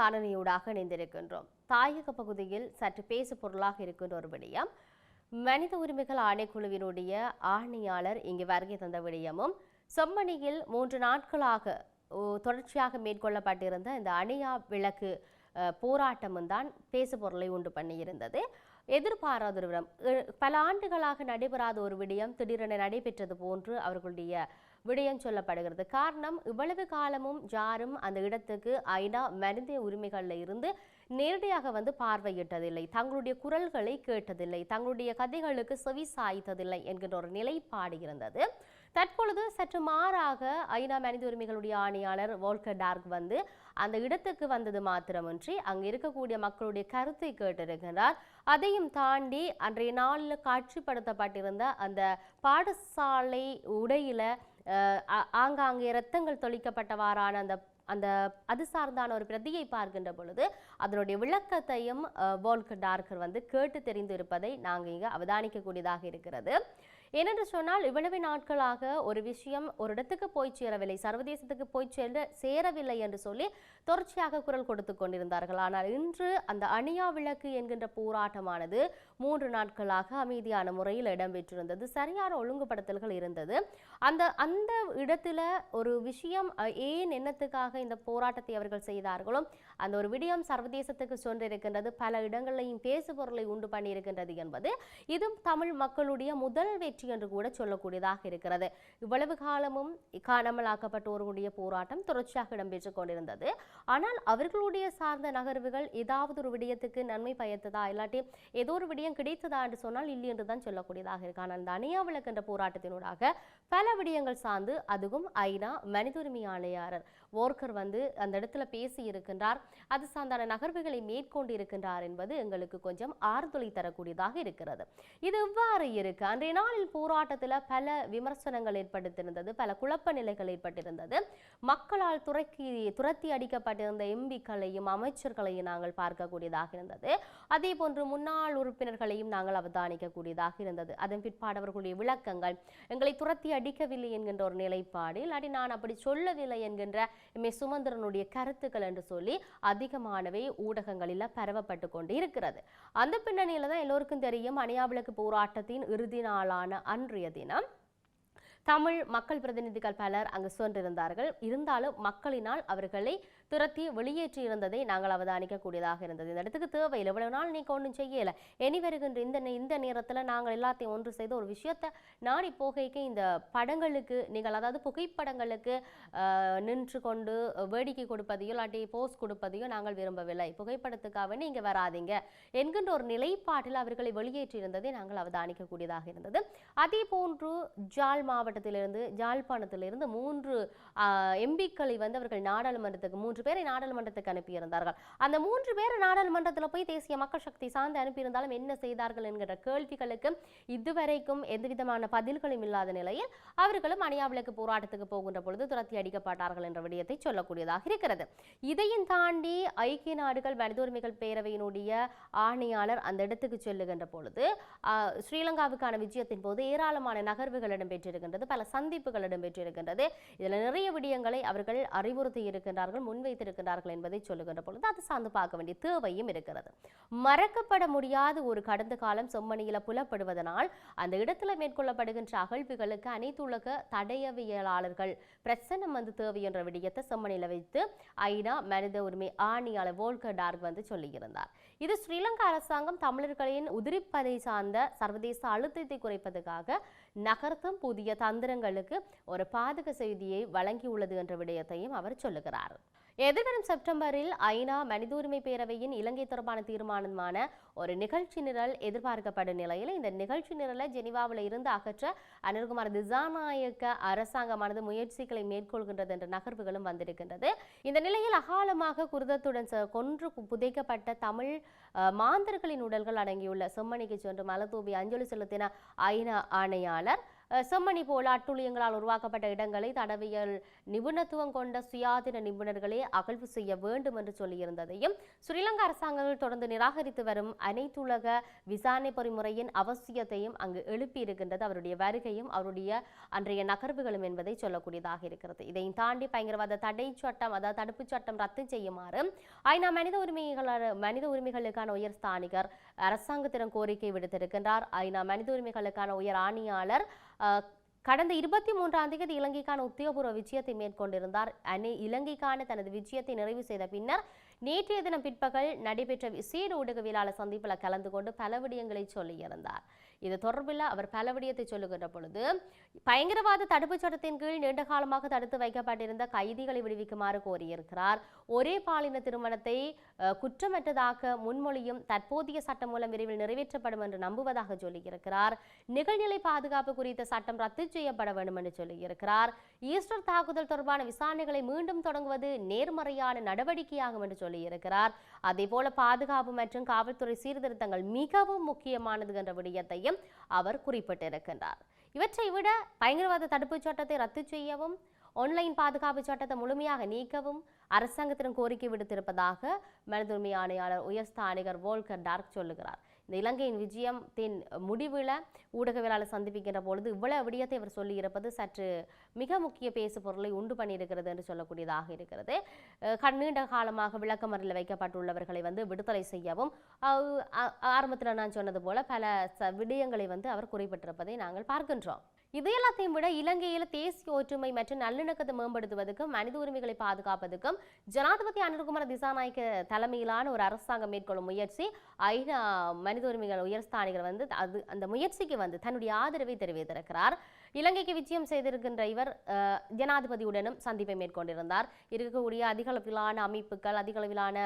காணொலியூடாக இணைந்திருக்கின்றோம். தாயக பகுதியில் சற்று பேசு பொருளாக இருக்கின்ற ஒரு விடயம். மனித உரிமைகள் ஆணைக்குழுவினுடைய ஆணையாளர் இங்கு வருகை தந்த விடயமும் செம்மணியில் மூன்று நாட்களாக தொடர்ச்சியாக மேற்கொள்ளப்பட்டிருந்த இந்த அணியா விளக்கு போராட்டமும் தான் பேசு பொருளை உண்டு பண்ணியிருந்தது. எதிர்பாராத ஒரு விடம். பல ஆண்டுகளாக நடைபெறாத ஒரு விடயம் திடீரென நடைபெற்றது போன்று அவர்களுடைய விடயம் சொல்லப்படுகிறது. காரணம் இவ்வளவு காலமும் யாரும் அந்த இடத்துக்கு ஐநா மனித உரிமைகளில் இருந்து நேரடியாக வந்து பார்வையிட்டதில்லை. தங்களுடைய குரல்களை கேட்டதில்லை. தங்களுடைய கதைகளுக்கு செவி சாய்த்ததில்லை என்கின்ற ஒரு நிலைப்பாடு இருந்தது. தற்பொழுது சற்று மாறாக ஐநா மனித உரிமைகளுடைய ஆணையாளர் வோல்கர் டார்க் வந்து அந்த இடத்துக்கு வந்தது மாத்திரமின்றி அங்கு இருக்கக்கூடிய மக்களுடைய கருத்தை கேட்டிருக்கிறார் அதையும் தாண்டி அன்றைய நாளில் காட்சிப்படுத்தப்பட்டிருந்த அந்த பாடசாலை உடையில ஆங்காங்கே இரத்தங்கள் தொளிக்கப்பட்டவாறான அந்த அந்த அது சார்ந்தான ஒரு பிரதியை பார்க்கின்ற பொழுது அதனுடைய விளக்கத்தையும் வோல்க் டார்கர் டார்க்கர் வந்து கேட்டு தெரிந்து இருப்பதை நாங்கள் இங்கே அவதானிக்கக்கூடியதாக இருக்கிறது. ஏனென்று சொன்னால் இவ்வளவு நாட்களாக ஒரு விஷயம் ஒரு இடத்துக்கு போய் சேரவில்லை சர்வதேசத்துக்கு போய் செல்ல சேரவில்லை என்று சொல்லி தொடர்ச்சியாக குரல் கொடுத்து கொண்டிருந்தார்கள். ஆனால் இன்று அந்த அணியா விளக்கு என்கின்ற போராட்டமானது மூன்று நாட்களாக அமைதியான முறையில் இடம்பெற்றிருந்தது. சரியான ஒழுங்குபடுத்தல்கள் இருந்தது. அந்த அந்த இடத்துல ஒரு விஷயம் ஏன் என்னத்துக்காக இந்த போராட்டத்தை அவர்கள் செய்தார்களோ அந்த ஒரு விடயம் சர்வதேசத்துக்கு சென்றிருக்கின்றது. பல இடங்களையும் பேசு பொருளை உண்டு பண்ணியிருக்கின்றது என்பது இதுவும் தமிழ் மக்களுடைய முதல் வெற்றி என்று கூட சொல்லக்கூடியதாக இருக்கிறது. இவ்வளவு காலமும் காணாமலாக்கப்பட்டோர்களுடைய போராட்டம் தொடர்ச்சியாக இடம்பெற்றுக் கொண்டிருந்தது. ஆனால் அவர்களுடைய சார்ந்த நகர்வுகள் ஏதாவது ஒரு விடயத்துக்கு நன்மை பயத்ததா? இல்லாட்டி ஏதோ ஒரு விடயம் கிடைத்ததா என்று சொன்னால் இல்லை என்று தான் சொல்லக்கூடியதாக இருக்கு. ஆனால் அந்த அணியா விளக்கு என்ற போராட்டத்தினூடாக பல விடயங்கள் சார்ந்து அதுவும் ஐநா மனித உரிமை ஆணையாளர் ஓர்கர் வந்து அந்த இடத்துல பேசி இருக்கின்றார். அது சார்ந்தான நகர்வுகளை மேற்கொண்டு இருக்கின்றார் என்பது எங்களுக்கு கொஞ்சம் ஆறுதலை தரக்கூடியதாக இருக்கிறது. இது இவ்வாறு இருக்கு. அன்றைய நாளில் போராட்டத்தில் பல விமர்சனங்கள் ஏற்படுத்தியிருந்தது பல குழப்ப நிலைகள் ஏற்பட்டிருந்தது. மக்களால் துறக்கி துரத்தி அடிக்கப்பட்டிருந்த எம்பிக்களையும் அமைச்சர்களையும் நாங்கள் பார்க்கக்கூடியதாக இருந்தது. அதே போன்று முன்னாள் உறுப்பினர்களையும் நாங்கள் அவதானிக்கக்கூடியதாக இருந்தது. அதன் பிற்பாடு அவர்களுடைய விளக்கங்கள் எங்களை துரத்தி அடிக்கவில்லை என்கின்ற ஒரு நிலைப்பாடு இல்லாட்டி நான் அப்படி சொல்லவில்லை என்கின்ற எம் சுமந்திரனுடைய கருத்துக்கள் என்று சொல்லி அதிகமானவை ஊடகங்களில் பரவப்பட்டு கொண்டு இருக்கிறது. அந்த பின்னணியில தான் எல்லோருக்கும் தெரியும் அணியாவிளக்கு போராட்டத்தின் இறுதி நாளான அன்றைய தினம். தமிழ் மக்கள் பிரதிநிதிகள் பலர் அங்கு சென்றிருந்தார்கள். இருந்தாலும் மக்களினால் அவர்களை துரத்தி வெளியேற்றி இருந்ததை நாங்கள் அவதானிக்கக்கூடியதாக இருந்தது. இந்த இடத்துக்கு தேவையில்லை. இவ்வளவு நாள் நீங்கள் ஒன்றும் செய்யலை. இனி வருகின்ற இந்த இந்த நேரத்தில் நாங்கள் எல்லாத்தையும் ஒன்று செய்து ஒரு விஷயத்தை நாடி போகைக்கு இந்த படங்களுக்கு நீங்கள் அதாவது புகைப்படங்களுக்கு நின்று கொண்டு வேடிக்கை கொடுப்பதையோ இல்லாட்டி போஸ் கொடுப்பதையோ நாங்கள் விரும்பவில்லை. புகைப்படத்துக்காக நீங்கள் வராதீங்க என்கின்ற ஒரு நிலைப்பாட்டில் அவர்களை வெளியேற்றியிருந்ததை நாங்கள் அவதானிக்கக்கூடியதாக இருந்தது. அதே போன்று ஜாழ் மாவட்டத்திலிருந்து ஜாழ்ப்பாணத்திலிருந்து மூன்று எம்பிக்களை வந்து அவர்கள் நாடாளுமன்றத்துக்கு மூன்று மூன்று பேரை நாடாளுமன்றத்துக்கு அனுப்பியிருந்தார்கள். அந்த மூன்று பேரை நாடாளுமன்றத்தில் போய் தேசிய மக்கள் சக்தி சார்ந்து அனுப்பியிருந்தாலும் என்ன செய்தார்கள் என்கிற கேள்விகளுக்கு இதுவரைக்கும் எந்தவிதமான பதில்களும் இல்லாத நிலையில் அவர்களும் அணியாவிளக்கு போராட்டத்துக்கு போகின்ற பொழுது துரத்தி அடிக்கப்பட்டார்கள் என்ற விடயத்தை சொல்லக்கூடியதாக இருக்கிறது. இதையும் தாண்டி ஐக்கிய நாடுகள் மனித உரிமைகள் பேரவையினுடைய ஆணையாளர் அந்த இடத்துக்கு செல்லுகின்ற பொழுது ஸ்ரீலங்காவுக்கான விஜயத்தின் போது ஏராளமான நகர்வுகள் இடம்பெற்றிருக்கின்றது பல சந்திப்புகள் இடம்பெற்றிருக்கின்றது. இதில் நிறைய விடயங்களை அவர்கள் அறிவுறுத்தி இருக்கின்றார்கள் முன்வை வைத்திருக்கிறார்கள் என்பதை சொல்லுகின்ற பொழுது அது சார்ந்து பார்க்க வேண்டிய தேவையும் இருக்கிறது. மறக்கப்பட முடியாத ஒரு கடந்த காலம் செம்மணியில புலப்படுவதனால் அந்த இடத்துல மேற்கொள்ளப்படுகின்ற அகழ்வுகளுக்கு அனைத்து உலக தடயவியலாளர்கள் பிரசன்னம் வந்து தேவை என்ற விடயத்தை செம்மணியில வைத்து ஐநா மனித உரிமை ஆணையாளர் வோல்கர் டார்க் வந்து சொல்லியிருந்தார். இது ஸ்ரீலங்கா அரசாங்கம் தமிழர்களின் உதிரிப்பதை சார்ந்த சர்வதேச அழுத்தத்தை குறைப்பதற்காக நகர்த்தும் புதிய தந்திரங்களுக்கு ஒரு பாதக செய்தியை வழங்கியுள்ளது என்ற விடயத்தையும் அவர் சொல்லுகிறார். எதிர்வரும் செப்டம்பரில் ஐநா மனித உரிமை பேரவையின் இலங்கை தொடர்பான தீர்மானமான ஒரு நிகழ்ச்சி நிரல் எதிர்பார்க்கப்படும் நிலையில் இந்த நிகழ்ச்சி நிரலை ஜெனிவாவில் இருந்து அகற்ற அனில்குமார் திசாநாயக்க அரசாங்கமானது முயற்சிகளை மேற்கொள்கின்றது என்ற நகர்வுகளும் வந்திருக்கின்றது. இந்த நிலையில் அகாலமாக குருதத்துடன் ச- கொன்று புதைக்கப்பட்ட தமிழ் மாந்தர்களின் உடல்கள் அடங்கியுள்ள செம்மணிக்கு சென்று மலத்தூவி அஞ்சலி செலுத்தின ஐநா ஆணையாளர் செம்மணி போல அட்டுழியங்களால் உருவாக்கப்பட்ட இடங்களை தடவியல் நிபுணத்துவம் கொண்ட சுயாதீன நிபுணர்களே அகழ்வு செய்ய வேண்டும் என்று சொல்லியிருந்ததையும் ஸ்ரீலங்கா அரசாங்கங்கள் தொடர்ந்து நிராகரித்து வரும் அனைத்துலக விசாரணை பொறிமுறையின் அவசியத்தையும் அங்கு எழுப்பியிருக்கின்றது. அவருடைய வருகையும் அவருடைய அன்றைய நகர்வுகளும் என்பதை சொல்லக்கூடியதாக இருக்கிறது. இதையும் தாண்டி பயங்கரவாத தடை சட்டம் அதாவது தடுப்புச் சட்டம் ரத்து செய்யுமாறு ஐநா மனித உரிமைகள் மனித உரிமைகளுக்கான உயர் ஸ்தானிகர் அரசாங்கத்திடம் கோரிக்கை விடுத்திருக்கின்றார். ஐநா மனித உரிமைகளுக்கான உயர் ஆணையாளர் கடந்த இருபத்தி மூன்றாம் தேதி இலங்கைக்கான உத்தியோகபூர்வ விஜயத்தை மேற்கொண்டிருந்தார். அணி இலங்கைக்கான தனது விஜயத்தை நிறைவு செய்த பின்னர் நேற்றைய தினம் பிற்பகல் நடைபெற்ற விசேட ஊடகவியலாளர் சந்திப்பில் கலந்து கொண்டு பல விடயங்களை சொல்லியிருந்தார். இது தொடர்பில் அவர் பல விடயத்தை சொல்லுகின்ற பொழுது பயங்கரவாத தடுப்புச் சட்டத்தின் கீழ் நீண்ட காலமாக தடுத்து வைக்கப்பட்டிருந்த கைதிகளை விடுவிக்குமாறு கோரியிருக்கிறார். ஒரே பாலின திருமணத்தை குற்றமற்றதாக முன்மொழியும் தற்போதைய சட்டம் மூலம் விரைவில் நிறைவேற்றப்படும் என்று நம்புவதாக சொல்லியிருக்கிறார். நிகழ்நிலை பாதுகாப்பு குறித்த சட்டம் ரத்து செய்யப்பட வேண்டும் என்று சொல்லியிருக்கிறார். ஈஸ்டர் தாக்குதல் தொடர்பான விசாரணைகளை மீண்டும் தொடங்குவது நேர்மறையான நடவடிக்கையாகும் என்று சொல்லியிருக்கிறார். அதேபோல பாதுகாப்பு மற்றும் காவல்துறை சீர்திருத்தங்கள் மிகவும் முக்கியமானது என்ற விடயத்தையும் அவர் குறிப்பிட்டிருக்கின்றார். இவற்றை விட பயங்கரவாத தடுப்புச் சட்டத்தை ரத்து செய்யவும் ஆன்லைன் பாதுகாப்பு சட்டத்தை முழுமையாக நீக்கவும் அரசாங்கத்திடம் கோரிக்கை விடுத்திருப்பதாக மனித உரிமை ஆணையாளர் உயர்ஸ்தானிகர் வோல்கர் டார்க் சொல்லுகிறார். இந்த இலங்கையின் விஜயத்தின் முடிவில் ஊடகவியலாளர் சந்திப்பிக்கின்ற பொழுது இவ்வளவு விடயத்தை அவர் சொல்லியிருப்பது சற்று மிக முக்கிய பேசு பொருளை உண்டு பண்ணியிருக்கிறது என்று சொல்லக்கூடியதாக இருக்கிறது. கண் நீண்ட காலமாக விளக்கமறில் வைக்கப்பட்டுள்ளவர்களை வந்து விடுதலை செய்யவும் ஆரம்பத்தில் நான் சொன்னது போல பல ச விடயங்களை வந்து அவர் குறிப்பிட்டிருப்பதை நாங்கள் பார்க்கின்றோம். இது எல்லாத்தையும் விட இலங்கையில் தேசிய ஒற்றுமை மற்றும் நல்லிணக்கத்தை மேம்படுத்துவதற்கும் மனித உரிமைகளை பாதுகாப்பதற்கும் ஜனாதிபதி அனுர்குமார திசாநாயக்க தலைமையிலான ஒரு அரசாங்கம் மேற்கொள்ளும் முயற்சி ஐநா மனித உரிமைகள் உயர்ஸ்தானிகள் வந்து அது அந்த முயற்சிக்கு வந்து தன்னுடைய ஆதரவை தெரிவித்திருக்கிறார். இலங்கைக்கு விஜயம் செய்திருக்கின்ற இவர் அஹ், ஜனாதிபதியுடனும் சந்திப்பை மேற்கொண்டிருந்தார். இருக்கக்கூடிய அதிகளவிலான அமைப்புகள் அதிகளவிலான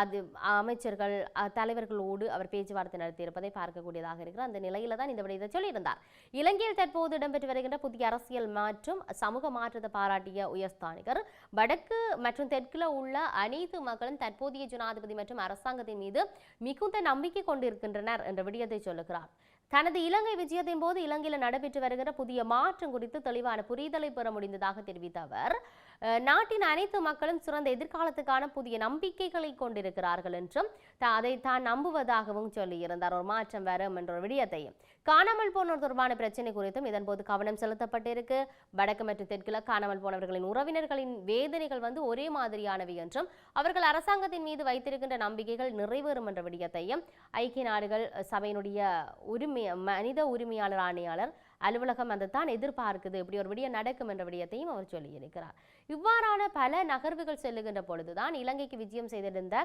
அது அமைச்சர்கள் அஹ், தலைவர்களோடு அவர் பேச்சுவார்த்தை நடத்தியிருப்பதை பார்க்கக்கூடியதாக இருக்கிறார் அந்த நிலையில தான் இந்த விடயத்தை சொல்லியிருந்தார். இலங்கையில் தற்போது இடம்பெற்று வருகின்ற புதிய அரசியல் மற்றும் சமூக மாற்றத்தை பாராட்டிய உயர்ஸ்தானிகர். வடக்கு மற்றும் தெற்கில் உள்ள அனைத்து மக்களும் தற்போதைய ஜனாதிபதி மற்றும் அரசாங்கத்தின் மீது மிகுந்த நம்பிக்கை கொண்டிருக்கின்றனர் என்ற விடயத்தை சொல்லுகிறார். தனது இலங்கை விஜயத்தின் போது இலங்கையில் நடைபெற்று வருகிற புதிய மாற்றம் குறித்து தெளிவான புரிதலை பெற முடிந்ததாக தெரிவித்த அவர் நாட்டின் அனைத்து மக்களும் சிறந்த எதிர்காலத்துக்கான புதிய நம்பிக்கைகளை கொண்டிருக்கிறார்கள் என்றும் தா- அதை தான் நம்புவதாகவும் சொல்லியிருந்தார். ஒரு மாற்றம் வரும் என்ற ஒரு விடயத்தையும். காணாமல் போனோர் தொடர்பான பிரச்சனை குறித்தும் இதன்போது கவனம் செலுத்தப்பட்டிருக்கு. வடக்கு மற்றும் தெற்கில் காணாமல் போனவர்களின் உறவினர்களின் வேதனைகள் வந்து ஒரே மாதிரியானவை என்றும் அவர்கள் அரசாங்கத்தின் மீது வைத்திருக்கின்ற நம்பிக்கைகள் நிறைவேறும் என்ற விடயத்தையும் ஐக்கிய நாடுகள் சபையினுடைய உரிமை மனித உரிமையாளர் ஆணையாளர் அலுவலகம் அதை தான் எதிர்பார்க்குது. இப்படி ஒரு விடிய நடக்கும் என்ற விடயத்தையும் அவர் சொல்லியிருக்கிறார் இவ்வாறான பல நகர்வுகள் செல்லுகின்ற பொழுதுதான் இலங்கைக்கு விஜயம் செய்திருந்த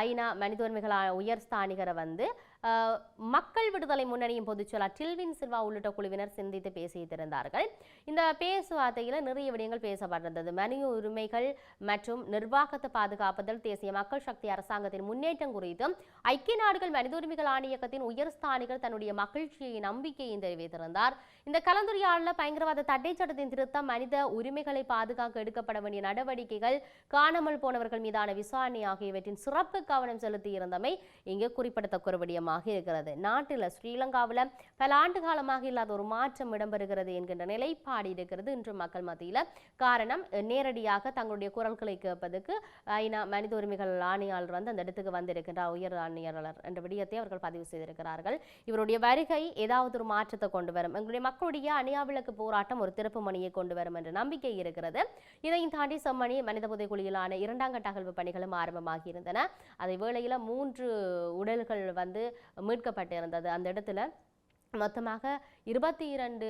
ஐநா மனித உரிமைகள் உயர் ஸ்தானிகரை வந்து மக்கள் விடுதலை முன்னணியின் பொதுச்செயலாளர் டில்வின் சில்வா உள்ளிட்ட குழுவினர் சிந்தித்து பேசியிருந்தார்கள் இந்த பேச்சுவார்த்தையில் நிறைய விடயங்கள் பேசப்பட்டிருந்தது. மனித உரிமைகள் மற்றும் நிர்வாகத்தை பாதுகாப்பதில் தேசிய மக்கள் சக்தி அரசாங்கத்தின் முன்னேற்றம் குறித்தும் ஐக்கிய நாடுகள் மனித உரிமைகள் ஆணையகத்தின் உயர்ஸ்தானிகள் தன்னுடைய மகிழ்ச்சியை நம்பிக்கையும் தெரிவித்திருந்தார். இந்த கலந்துரையாடல பயங்கரவாத தடை சட்டத்தின் திருத்தம் மனித உரிமைகளை பாதுகாக்க எடுக்கப்பட வேண்டிய நடவடிக்கைகள் காணாமல் போனவர்கள் மீதான விசாரணை ஆகியவற்றின் சிறப்பு கவனம் செலுத்தியிருந்தமை இங்கு குறிப்பிடத்தக்க ஒரு விடயமாக இருக்கிறது. நாட்டில் ஸ்ரீலங்காவில் பல ஆண்டு காலமாக இல்லாத ஒரு மாற்றம் இடம்பெறுகிறது என்கின்ற நிலைப்பாடு இருக்கிறது இன்று மக்கள் மத்தியில். காரணம் நேரடியாக தங்களுடைய குரல்களை கேட்பதற்கு ஐநா மனித உரிமைகள் ஆணையாளர் வந்து அந்த இடத்துக்கு வந்திருக்கின்றார் உயர் ஆணையாளர் என்ற விடயத்தை அவர்கள் பதிவு செய்திருக்கிறார்கள். இவருடைய வருகை ஏதாவது ஒரு மாற்றத்தை கொண்டு வரும். எங்களுடைய மக்களுடைய அணியாவிளக்கு போராட்டம் ஒரு திருப்பு மணியை கொண்டு வரும் என்ற நம்பிக்கை இருக்கிறது. இதையும் தாண்டி செம்மணி மனித புதைக்குழியிலான இரண்டாம் கட்ட அகழ்வு பணிகளும் ஆரம்பமாகி இருந்தன. அதே வேளையில் மூன்று உடல்கள் வந்து மீட்கப்பட்டிருந்தது. அந்த இடத்துல மொத்தமாக இருபத்தி இரண்டு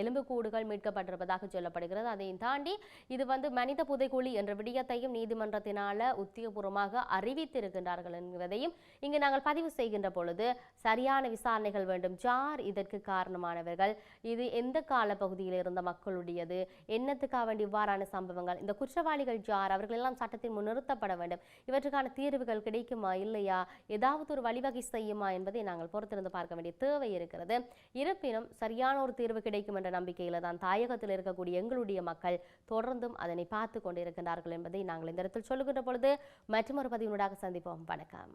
எலும்புக்கூடுகள் மீட்கப்பட்டிருப்பதாக சொல்லப்படுகிறது. அதையும் தாண்டி இது வந்து மனித புதைக்குழி என்ற விடயத்தையும் நீதிமன்றத்தினால உத்தியபூர்வமாக அறிவித்திருக்கின்றார்கள் என்பதையும் இங்கு நாங்கள் பதிவு செய்கின்ற பொழுது சரியான விசாரணைகள் வேண்டும். யார் இதற்கு காரணமானவர்கள். இது எந்த கால பகுதியில் இருந்த மக்களுடையது? என்னத்துக்காக வேண்டி இவ்வாறான சம்பவங்கள்? இந்த குற்றவாளிகள் யார் அவர்கள் எல்லாம் சட்டத்தின் முன் நிறுத்தப்பட வேண்டும். இவற்றுக்கான தீர்வுகள் கிடைக்குமா? இல்லையா? ஏதாவது ஒரு வழிவகை செய்யுமா என்பதை நாங்கள் பொறுத்திருந்து பார்க்க வேண்டிய தேவை இருக்கிறது. இருப்பினும் சரியான ஒரு தீர்வு கிடைக்கும் என்ற நம்பிக்கையில் தான் தாயகத்தில் இருக்கக்கூடிய எங்களுடைய மக்கள் தொடர்ந்தும் அதனை பார்த்து கொண்டிருக்கின்றார்கள் என்பதை நாங்கள் இந்த இடத்தில் சொல்லுகின்ற பொழுது மற்றொரு பதிவினூடாக சந்திப்போம். வணக்கம்.